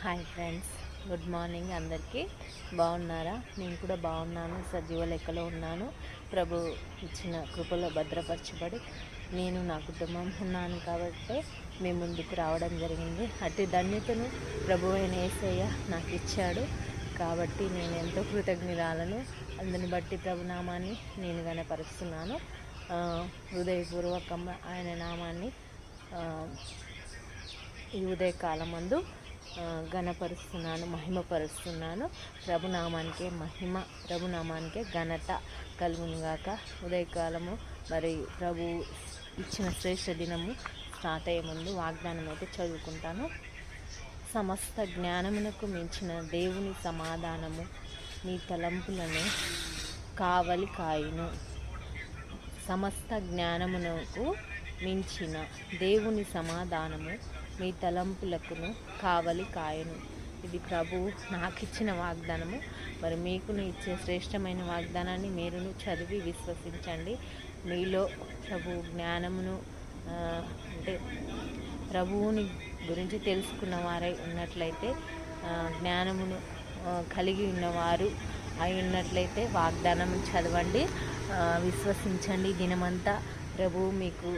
Hi friends good morning అందరికీ. బాగున్నారా? నేను కూడా బాగున్నాను సజీవ లెక్కలో ఉన్నాను. ప్రభు ఇచ్చిన కృపలో భద్రపరచబడి నేను నా కుటుంబం ఉన్నాను కాబట్టి మీ ముందుకు రావడం జరిగింది. అటు ధన్యతను ప్రభు అయిన ఏసయ్య నాకు ఇచ్చాడు కాబట్టి నేను ఎంతో కృతజ్ఞరాలను. అందుని బట్టి ప్రభునామాన్ని నేను గనపరుస్తున్నాను హృదయపూర్వకంగా ఆయన నామాన్ని ఈ ఉదయకాలం మందు ఘనపరుస్తున్నాను మహిమపరుస్తున్నాను. ప్రభునామానికే మహిమ ప్రభునామానికే ఘనత కలుగునుగాక. ఉదయకాలము మరి ప్రభు ఇచ్చిన శ్రేష్ఠ దినము స్టార్ట్ అయ్యే ముందు వాగ్దానం అయితే చదువుకుంటాను. సమస్త జ్ఞానమునకు మించిన దేవుని సమాధానము నీ తలంపులను కావలి కాయును. సమస్త జ్ఞానమునకు మించిన దేవుని సమాధానము మీ తలంపులకును కావలి కాయను. ఇది ప్రభు నాకు ఇచ్చిన వాగ్దానము. మరి మీకును ఇచ్చే శ్రేష్టమైన వాగ్దానాన్ని మీరును చదివి విశ్వసించండి. మీలో ప్రభు జ్ఞానమును అంటే ప్రభువుని గురించి తెలుసుకున్న వారై ఉన్నట్లయితే జ్ఞానమును కలిగి ఉన్నవారు అయి ఉన్నట్లయితే వాగ్దానం చదవండి. విశ్వసించండి. దినమంతా ప్రభువు మీకు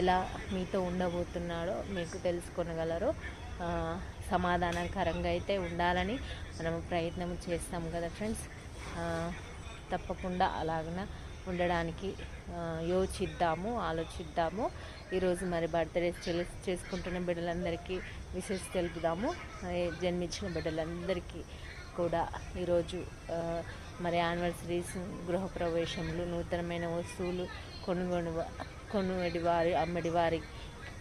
ఎలా మీతో ఉండబోతున్నాడో మీకు తెలుసుకొనగలరో. సమాధానకరంగా అయితే ఉండాలని మనము ప్రయత్నం చేస్తాం కదా ఫ్రెండ్స్. తప్పకుండా అలాగన ఉండడానికి యోచిద్దాము ఆలోచిద్దాము. ఈరోజు మరి బర్త్డే చేసుకుంటున్న బిడ్డలందరికీ విశేష తెలుపుదాము. జన్మించిన బిడ్డలందరికీ కూడా ఈరోజు మరి యానివర్సరీస్ గృహప్రవేశములు నూతనమైన వస్తువులు కొనుగోలు కొనుడివారి అమ్మడి వారికి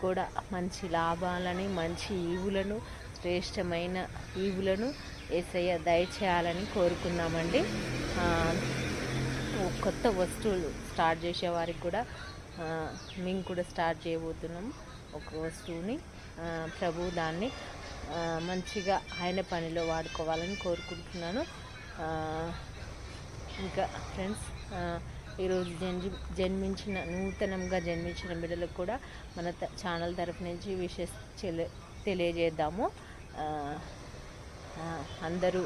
కూడా మంచి లాభాలని మంచి ఈవులను శ్రేష్టమైన ఈవులను ఏసయ్య దయచేయాలని కోరుకున్నామండి కొత్త వస్తువులు స్టార్ట్ చేసే వారికి కూడా మేము కూడా స్టార్ట్ చేయబోతున్నాం ఒక వస్తువుని. ప్రభు దాన్ని మంచిగా ఆయన పనిలో వాడుకోవాలని కోరుకుంటున్నాను. ఇంకా ఫ్రెండ్స్ ఈరోజు జన్జి జన్మించిన నూతనంగా జన్మించిన బిడ్డలకు కూడా మన ఛానల్ తరఫు నుంచి విషెస్ తెలియజేద్దాము. అందరూ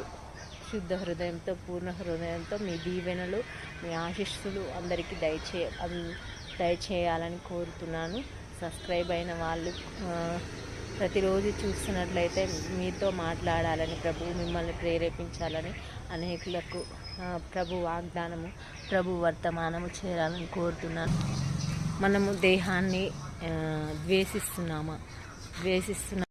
శుద్ధ హృదయంతో పూర్ణ హృదయంతో మీ దీవెనలు మీ ఆశీస్సులు అందరికీ దయచే దయచేయాలని కోరుతున్నాను. సబ్స్క్రైబ్ అయిన వాళ్ళు ప్రతిరోజు చూస్తున్నట్లయితే మీతో మాట్లాడాలని ప్రభు మిమ్మల్ని ప్రేరేపించాలని అనేకులకు ప్రభు వాగ్దానము ప్రభు వర్తమానము చేరాలని కోరుతున్నాను. మనము దేహాన్ని ద్వేషిస్తున్నామా? ద్వేషిస్తున్నా